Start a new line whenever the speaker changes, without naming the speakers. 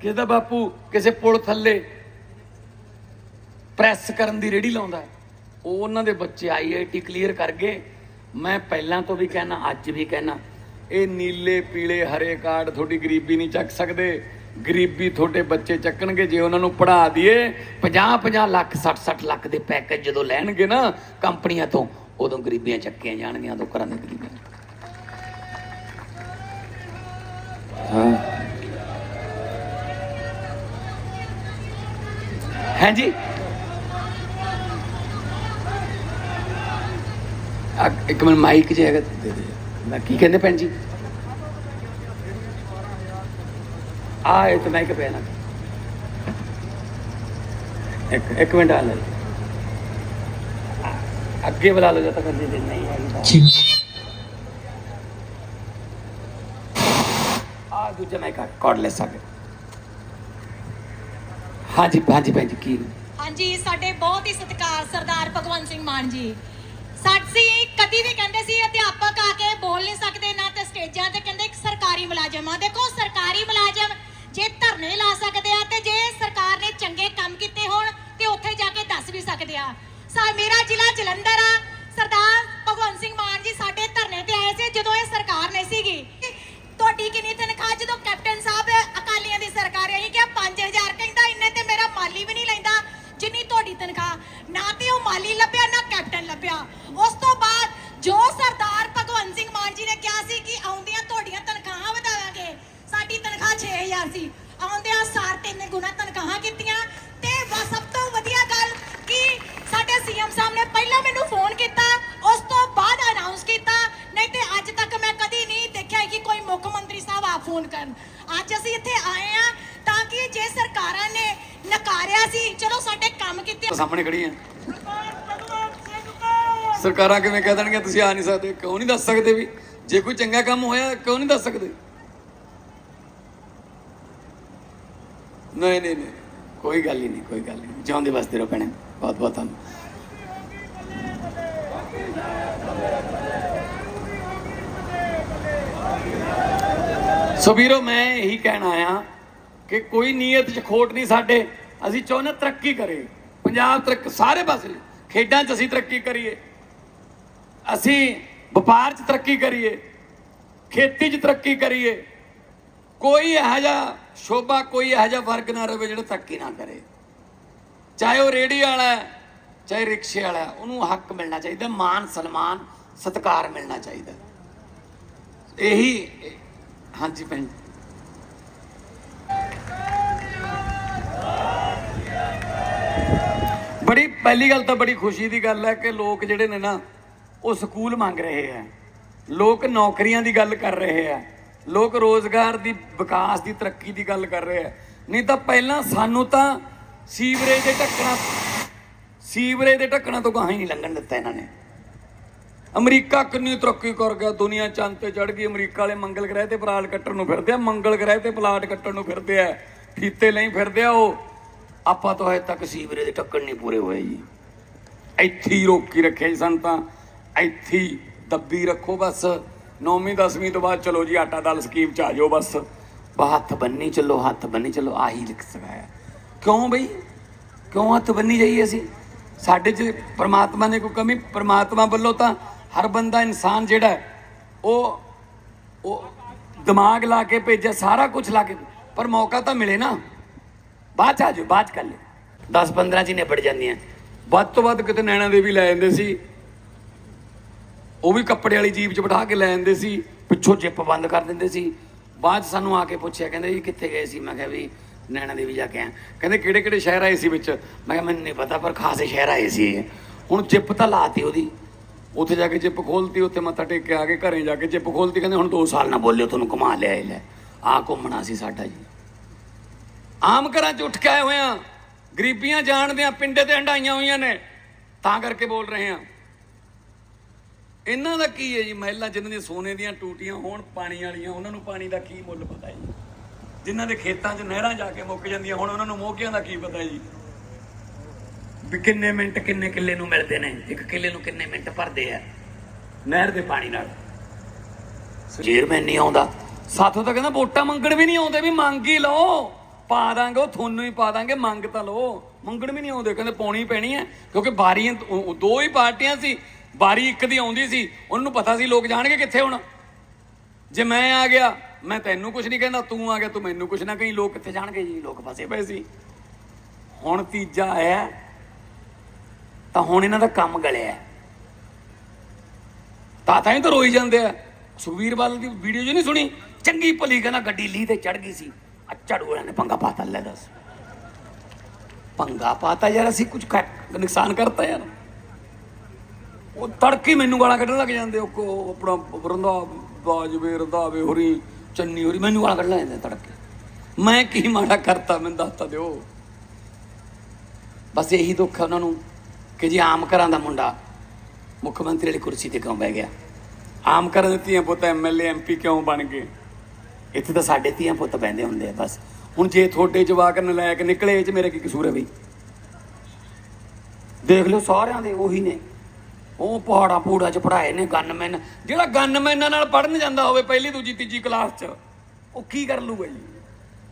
ਕਿਸੇ ਦਾ ਬਾਪੂ? ਕਿਸੇ ਪੁਲ ਥੱਲੇ। ਪ੍ਰੈਸ ਕਰਨ ਦੀ ਰੇੜੀ ਲਾਉਂਦਾ ਹੈ। ਉਹ ਉਹਨਾਂ ਦੇ ਬੱਚੇ ਆਈਆਈਟੀ ਕਲੀਅਰ ਕਰ ਗਏ। ਮੈਂ ਪਹਿਲਾਂ ਤੋਂ ਵੀ ਕਹਿਣਾ, ਅੱਜ ਵੀ ਕਹਿਣਾ, ਇਹ ਨੀਲੇ, ਪੀਲੇ, ਹਰੇ ਕਾਰਡ ਤੁਹਾਡੀ ਗਰੀਬੀ ਨਹੀਂ ਚੱਕ ਸਕਦੇ। ਗਰੀਬੀ ਤੁਹਾਡੇ ਬੱਚੇ ਚੱਕਣਗੇ, ਜੇ ਉਹਨਾਂ ਨੂੰ ਪੜ੍ਹਾ ਦਈਏ 50 50 ਲੱਖ 60 60 ਲੱਖ ਦੇ ਪੈਕੇਜ ਜਦੋਂ ਲੈਣਗੇ ਨਾ, ਕੰਪਨੀਆਂ ਤੋਂ, ਉਦੋਂ ਗਰੀਬੀਆਂ ਚੱਕੀਆਂ ਜਾਣਗੀਆਂ, ਉਦੋਂ ਘਰਾਂ ਦੇ ਗਰੀਬੀਆਂ ਹਾਂਜੀ। ਆ ਇੱਕ ਮਿੰਟ ਮਾਈਕ ਜੇ ਹੈਗਾ ਦੇ ਦੇ। ਮੈਂ ਕੀ ਕਹਿੰਦੇ ਭੈਣ ਜੀ? ਆ ਇਹ ਤਾਂ ਮਾਈਕ ਪਿਆ ਨਾ। ਇੱਕ ਇੱਕ ਮਿੰਟ ਆ ਲੈ। ਅੱਗੇ ਬੁਲਾ ਲਓ ਜਦ ਤੱਕ ਨਹੀਂ ਹੈਗੀ ਤਾਂ। ਆ ਦੂਜਾ ਮਾਈਕ ਕਾਰਡਲੈਸ ਆ ਗਿਆ। ਹਾਂਜੀ ਹਾਂਜੀ ਭੈਣ ਜੀ, ਕੀ?
ਹਾਂਜੀ, ਸਾਡੇ ਬਹੁਤ ਹੀ ਸਤਿਕਾਰ ਸਰਦਾਰ ਭਗਵੰਤ ਸਿੰਘ ਮਾਨ ਜੀ। ਸਾਡੀ ਕਦੀ ਵੀ ਕਹਿੰਦੇ ਸੀ ਅਧਿਆਪਕ ਆ ਕੇ ਬੋਲ ਤਨਖਾਹ ਨਾ ਤੇ ਉਹ ਮਾਲੀ ਲੱਭਿਆ, ਨਾ ਕੈਪਟਨ ਲੱਭਿਆ। ਉਸ ਤੋਂ ਬਾਅਦ ਜੋ ਸਰਦਾਰ ਭਗਵੰਤ ਸਿੰਘ ਮਾਨ ਜੀ ਨੇ ਕਿਹਾ ਸੀ ਕਿ ਆਉਂਦੀਆਂ ਤੁਹਾਡੀਆਂ ਤਨਖਾਹਾਂ ਵਧਾਵਾਂਗੇ, ਸਾਡੀ ਤਨਖਾਹ 6000 ਸੀ। ਆਉਂਦਿਆਂ ਸਾਰ ਤਿੰਨ ਗੁਣਾ ਤਨਖਾਹਾਂ ਕੀਤੀਆਂ। ਤੇ ਸਭ ਤੋਂ ਵਧੀਆ ਗੱਲ ਕਿ ਸਾਡੇ ਸੀਐਮ ਸਾਹਿਬ ਨੇ ਪਹਿਲਾਂ ਮੈਨੂੰ ਫੋਨ ਕੀਤਾ, ਉਸ ਤੋਂ ਬਾਅਦ ਅਨਾਉਂਸ ਕੀਤਾ। ਨਹੀਂ ਤੇ ਅੱਜ ਤੱਕ ਮੈਂ ਕਦੀ ਨਹੀਂ ਦੇਖਿਆ ਕਿ ਕੋਈ ਮੁੱਖ ਮੰਤਰੀ ਸਾਹਿਬ ਆ ਫੋਨ ਕਰਨ। ਅੱਜ ਅਸੀਂ ਇੱਥੇ ਆਏ ਆ ਕਿ ਜੇ ਸਰਕਾਰਾਂ ਨੇ ਨਕਾਰਿਆ ਸੀ ਚਲੋ ਸਾਡੇ ਕੰਮ ਕੀਤੇ।
ਸਾਹਮਣੇ ਖੜੀ ਆ। ਸਰਕਾਰਾਂ ਕਿਵੇਂ ਕਹਿ ਦੇਣਗੇ ਤੁਸੀਂ ਆ ਨਹੀਂ ਸਕਦੇ ਕਿਉਂ ਨਹੀਂ ਦੱਸ ਸਕਦੇ ਵੀ? ਜੇ ਕੋਈ ਚੰਗਾ ਕੰਮ ਹੋਇਆ ਕਿਉਂ ਨਹੀਂ ਦੱਸ ਸਕਦੇ? ਨਹੀਂ ਨਹੀਂ ਨਹੀਂ ਕੋਈ ਗੱਲ ਹੀ ਨਹੀਂ ਕੋਈ ਗੱਲ ਨਹੀਂ। ਜਿਉਂਦੇ ਵਸਦੇ ਰਹੋ ਭੈਣੇ ਬਹੁਤ ਬਹੁਤ ਧੰਨਵਾਦ। ਸੋ ਵੀਰੋ ਮੈਂ ਇਹੀ ਕਹਿਣਾ ਆ ਕਿ ਕੋਈ ਨੀਅਤ 'ਚ ਖੋਟ ਨਹੀਂ ਸਾਡੇ। ਅਸੀਂ ਚਾਹੁੰਦੇ ਤਰੱਕੀ ਕਰੇ ਪੰਜਾਬ ਤਰੱਕ ਸਾਰੇ ਪਾਸੇ ਖੇਡਾਂ 'ਚ ਅਸੀਂ ਤਰੱਕੀ ਕਰੀਏ। ਅਸੀਂ ਵਪਾਰ 'ਚ ਤਰੱਕੀ ਕਰੀਏ। ਖੇਤੀ 'ਚ ਤਰੱਕੀ ਕਰੀਏ। ਕੋਈ ਇਹੋ ਜਿਹਾ ਸ਼ੋਭਾ ਕੋਈ ਇਹੋ ਜਿਹਾ ਵਰਗ ਨਾ ਰਵੇ ਜਿਹੜਾ ਤਰੱਕੀ ਨਾ ਕਰੇ। ਚਾਹੇ ਉਹ ਰੇੜੀ ਵਾਲਾ ਹੈ ਚਾਹੇ ਰਿਕਸ਼ੇ ਵਾਲਾ ਹੈ, ਉਹਨੂੰ ਹੱਕ ਮਿਲਣਾ ਚਾਹੀਦਾ ਮਾਨ ਸਨਮਾਨ ਸਤਿਕਾਰ ਮਿਲਣਾ ਚਾਹੀਦਾ। ਇਹੀ ਹਾਂਜੀ ਭੈਣ ਜੀ। ਬੜੀ ਪਹਿਲੀ ਗੱਲ ਤਾਂ ਬੜੀ ਖੁਸ਼ੀ ਦੀ ਗੱਲ ਹੈ ਕਿ ਲੋਕ ਜਿਹੜੇ ਨੇ ਨਾ, ਉਹ ਸਕੂਲ ਮੰਗ ਰਹੇ ਆ ਲੋਕ ਨੌਕਰੀਆਂ ਦੀ ਗੱਲ ਕਰ ਰਹੇ ਆ ਲੋਕ ਰੋਜ਼ਗਾਰ ਦੀ, ਵਿਕਾਸ ਦੀ, ਤਰੱਕੀ ਦੀ ਗੱਲ ਕਰ ਰਹੇ ਆ ਨਹੀਂ ਤਾਂ ਪਹਿਲਾਂ ਸਾਨੂੰ ਤਾਂ ਸੀਵਰੇਜ ਦੇ ਢੱਕਣਾ, ਸੀਵਰੇਜ ਦੇ ਢੱਕਣਾ ਤੋਂ ਗਾਹਾਂ ਹੀ ਨਹੀਂ ਲੰਘਣ ਦਿੱਤਾ ਇਹਨਾਂ ਨੇ। ਅਮਰੀਕਾ ਕਿੰਨੀ ਤਰੱਕੀ ਕਰ ਗਿਆ, ਦੁਨੀਆ ਚੰਦ ਤੇ ਚੜ ਗਈ, ਅਮਰੀਕਾ ਵਾਲੇ ਮੰਗਲ ਗ੍ਰਹਿ ਤੇ ਪਲਾਟ ਕੱਟਣ ਨੂੰ ਫਿਰਦੇ ਆ, ਮੰਗਲ ਗ੍ਰਹਿ ਤੇ ਪਲਾਟ ਕੱਟਣ ਨੂੰ ਫਿਰਦੇ ਆ, ਫੀਤੇ ਲਈ ਫਿਰਦੇ ਆ ਉਹ। ਆਪਾਂ ਤੋਂ ਹਜੇ ਤੱਕ ਸੀਵਰੇ ਦੇ ਟੱਕਣ ਨਹੀਂ ਪੂਰੇ ਹੋਏ ਜੀ। ਇੱਥੇ ਰੋਕੀ ਰੱਖੇ ਸਨ ਤਾਂ ਇੱਥੇ ਦੱਬੀ ਰੱਖੋ ਬਸ। ਨੌਵੀਂ, ਦਸਵੀਂ ਤੋਂ ਬਾਅਦ ਚਲੋ ਜੀ, ਆਟਾ ਦਾਲ ਸਕੀਮ ਚ ਆ ਜਾਓ ਬਸ। ਹੱਥ ਬੰਨੀ ਚੱਲੋ, ਹੱਥ ਬੰਨੀ ਚੱਲੋ, ਆਹੀ ਲਿਖ ਸਕਾਇਆ ਕਿਉਂ ਬਈ? ਕਿਉਂ ਹੱਥ ਬੰਨੀ ਜਾਈਏ ਅਸੀਂ? ਸਾਡੇ 'ਚ ਪਰਮਾਤਮਾ ਨੇ ਕੋਈ ਕਮੀ? ਪਰਮਾਤਮਾ ਵੱਲੋਂ ਤਾਂ ਹਰ ਬੰਦਾ ਇਨਸਾਨ ਜਿਹੜਾ ਉਹ ਉਹ ਦਿਮਾਗ ਲਾ ਕੇ ਭੇਜਿਆ, ਸਾਰਾ ਕੁਝ ਲਾ ਕੇ। ਪਰ ਮੌਕਾ ਤਾਂ ਮਿਲੇ ਨਾ। ਬਾਅਦ ਚ ਆ ਜਾਓ ਬਾਅਦ 'ਚ ਕਰ ਲਿਓ। 10 15 ਚ ਹੀ ਨਿਬੜ ਜਾਂਦੀਆਂ। ਵੱਧ ਤੋਂ ਵੱਧ ਕਿਤੇ ਨੈਣਾ ਦੇਵੀ ਲੈ ਜਾਂਦੇ ਸੀ। ਉਹ ਵੀ ਕੱਪੜੇ ਵਾਲੀ ਜੀਪ 'ਚ ਬਿਠਾ ਕੇ ਲੈ ਜਾਂਦੇ ਸੀ। ਪਿੱਛੋਂ ਜਿੱਪ ਬੰਦ ਕਰ ਦਿੰਦੇ ਸੀ। ਬਾਅਦ 'ਚ ਸਾਨੂੰ ਆ ਕੇ ਪੁੱਛਿਆ, ਕਹਿੰਦੇ ਜੀ ਕਿੱਥੇ ਗਏ ਸੀ? ਮੈਂ ਕਿਹਾ ਵੀ ਨੈਣਾ ਦੇਵੀ ਜਾ ਕੇ ਆਇਆ ਕਹਿੰਦੇ ਕਿਹੜੇ ਕਿਹੜੇ ਸ਼ਹਿਰ ਆਏ ਸੀ ਵਿੱਚ? ਮੈਂ ਕਿਹਾ ਮੈਨੂੰ ਨਹੀਂ ਪਤਾ, ਪਰ ਖਾਸੇ ਸ਼ਹਿਰ ਆਏ ਸੀ ਹੁਣ ਜਿੱਪ ਤਾਂ ਲਾਤੀ ਉਹਦੀ। ਉੱਥੇ ਜਾ ਕੇ ਜਿੱਪ ਖੋਲਤੀ, ਉੱਥੇ ਮੱਥਾ ਟੇਕ ਕੇ ਆ ਕੇ ਘਰੇ ਜਾ ਕੇ ਜਿੱਪ ਖੋਲਤੀ। ਕਹਿੰਦੇ ਹੁਣ 2 ਸਾਲ ਨਾ ਬੋਲਿਓ, ਤੁਹਾਨੂੰ ਕਮਾ ਲਿਆ ਇਹ ਲੈ। ਆ ਘੁੰਮਣਾ ਸੀ ਸਾਡਾ ਜੀ। ਆਮ ਘਰਾਂ 'ਚ ਉੱਠ ਕੇ ਆਏ ਹੋਏ ਆ। ਗਰੀਬੀਆਂ ਜਾਣਦੇ ਆ ਪਿੰਡੇ ਤੇ ਹੰਡਾਈਆਂ ਹੋਈਆਂ ਨੇ, ਤਾਂ ਕਰਕੇ ਬੋਲ ਰਹੇ ਆ। ਇਹਨਾਂ ਦਾ ਕੀ ਹੈ ਜੀ? ਮਹਿਲਾ ਜਿਨ੍ਹਾਂ ਦੀਆਂ ਸੋਨੇ ਦੀਆਂ ਟੂਟੀਆਂ ਹੋਣ, ਪਾਣੀ ਵਾਲੀਆਂ, ਉਹਨਾਂ ਨੂੰ ਪਾਣੀ ਦਾ ਕੀ ਮੁੱਲ ਪਤਾ ਜੀ? ਜਿਨ੍ਹਾਂ ਦੇ ਖੇਤਾਂ 'ਚ ਨਹਿਰਾਂ ਜਾ ਕੇ ਮੁੱਕ ਜਾਂਦੀਆਂ ਹੁਣ, ਉਹਨਾਂ ਨੂੰ ਮੋਕਿਆਂ ਦਾ ਕੀ ਪਤਾ ਜੀ? ਵੀ ਕਿੰਨੇ ਮਿੰਟ ਕਿੰਨੇ ਕਿੱਲੇ ਨੂੰ ਮਿਲਦੇ ਨੇ? ਇੱਕ ਕਿੱਲੇ ਨੂੰ ਕਿੰਨੇ ਮਿੰਟ ਭਰਦੇ ਆ ਨਹਿਰ ਦੇ ਪਾਣੀ ਨਾਲ? ਚੇਅਰਮੈਨ ਨਹੀਂ ਆਉਂਦਾ। ਸਾਥੋਂ ਤਾਂ ਕਹਿੰਦਾ ਵੋਟਾਂ ਮੰਗਣ ਵੀ ਨਹੀਂ ਆਉਂਦੇ, ਵੀ ਮੰਗ ਹੀ ਲਓ। ਪਾ ਦਾਂਗੇ, ਉਹ ਤੁਹਾਨੂੰ ਹੀ ਪਾ ਦਾਂਗੇ, ਮੰਗ ਤਾਂ ਲਓ। ਮੰਗਣ ਵੀ ਨਹੀਂ ਆਉਂਦੇ, ਕਹਿੰਦੇ ਪਾਉਣੀ ਪੈਣੀ ਹੈ, ਕਿਉਂਕਿ ਬਾਰੀਆਂ ਦੋ ਹੀ ਪਾਰਟੀਆਂ ਸੀ ਬਾਰੀ ਇੱਕ ਦੀ ਆਉਂਦੀ ਸੀ, ਉਹਨਾਂ ਨੂੰ ਪਤਾ ਸੀ ਲੋਕ ਜਾਣਗੇ ਕਿੱਥੇ ਹੁਣ। ਜੇ ਮੈਂ ਆ ਗਿਆ, ਮੈਂ ਤੈਨੂੰ ਕੁਝ ਨਹੀਂ ਕਹਿੰਦਾ, ਤੂੰ ਆ ਗਿਆ, ਤੂੰ ਮੈਨੂੰ ਕੁਝ ਨਾ ਕਹੀਂ, ਲੋਕ ਕਿੱਥੇ ਜਾਣਗੇ ਜੀ, ਲੋਕ ਫਸੇ ਪਏ ਸੀ। ਹੁਣ ਤੀਜਾ ਆਇਆ, ਤਾਂ ਹੁਣ ਇਹਨਾਂ ਦਾ ਕੰਮ ਗਲਿਆ। ਤਾਂ ਤਾਂ ਹੀ ਤਾਂ ਰੋਈ ਜਾਂਦੇ ਆ। ਸੁਖਵੀਰ ਬਾਲ ਦੀ ਵੀਡੀਓ ਜੀ ਨਹੀਂ ਸੁਣੀ? ਚੰਗੀ ਭਲੀ ਕਹਿੰਦਾ ਗੱਡੀ ਲੀ ਤੇ ਚੜ ਗਈ ਸੀ। ਆ ਝਾੜੂ ਵਾਲਿਆਂ ਨੇ ਪੰਗਾ ਪਾਤਾ, ਲੈ ਦੱਸ। ਪੰਗਾ ਪਾਤਾ ਨੁਕਸਾਨ ਕਰਤਾ ਯਾਰ। ਉਹ ਤੜਕੇ ਮੈਨੂੰ ਗਾਲਾਂ ਕੱਢਣ ਲੱਗ ਜਾਂਦੇ, ਉਹ ਆਪਣਾ ਰੰਦਾ ਬਾਜਵੇ ਰੰਦਾਵੇ ਹੋਰੀ, ਚੰਨੀ ਹੋਰੀ, ਮੈਨੂੰ ਗਾਲਾਂ ਕੱਢਣ ਲੱਗ ਜਾਂਦੇ ਤੜਕੇ। ਮੈਂ ਕੀ ਮਾੜਾ ਕਰਤਾ, ਮੈਨੂੰ ਦੱਸਤਾ ਦਿਓ। ਬਸ ਇਹੀ ਦੁੱਖ ਹੈ ਉਹਨਾਂ ਨੂੰ ਕਿ ਜੀ ਆਮ ਘਰਾਂ ਦਾ ਮੁੰਡਾ ਮੁੱਖ ਮੰਤਰੀ ਵਾਲੀ ਕੁਰਸੀ ਤੇ ਕਿਉਂ ਬਹਿ ਗਿਆ? ਆਮ ਘਰਾਂ ਦੇ ਧੀਆਂ ਪੁੱਤ ਐਮਐਲਏ ਐਮਪੀ ਕਿਉਂ ਬਣ ਗਏ? ਇੱਥੇ ਤਾਂ ਸਾਡੇ ਧੀਆਂ ਪੁੱਤ ਬਹਿੰਦੇ ਹੁੰਦੇ ਆ ਬਸ। ਹੁਣ ਜੇ ਤੁਹਾਡੇ ਜਵਾਕ ਨਲਾਇਕ ਨਿਕਲੇ, ਇਹ ਚ ਮੇਰੇ ਕੀ ਕਸੂਰ ਹੈ ਬਈ? ਦੇਖ ਲਓ ਸਾਰਿਆਂ ਦੇ ਉਹੀ ਨੇ। ਉਹ ਪਹਾੜਾ ਪੂੜਾ ਚ ਪੜਾਏ ਨੇ ਗਨਮੈਨ ਜਿਹੜਾ ਗਨਮੈਨਾਂ ਨਾਲ ਪੜਨ ਜਾਂਦਾ ਹੋਵੇ, ਪਹਿਲੀ, ਦੂਜੀ, ਤੀਜੀ ਕਲਾਸ ਚ, ਉਹ ਕੀ ਕਰ ਲੂਗਾ ਜੀ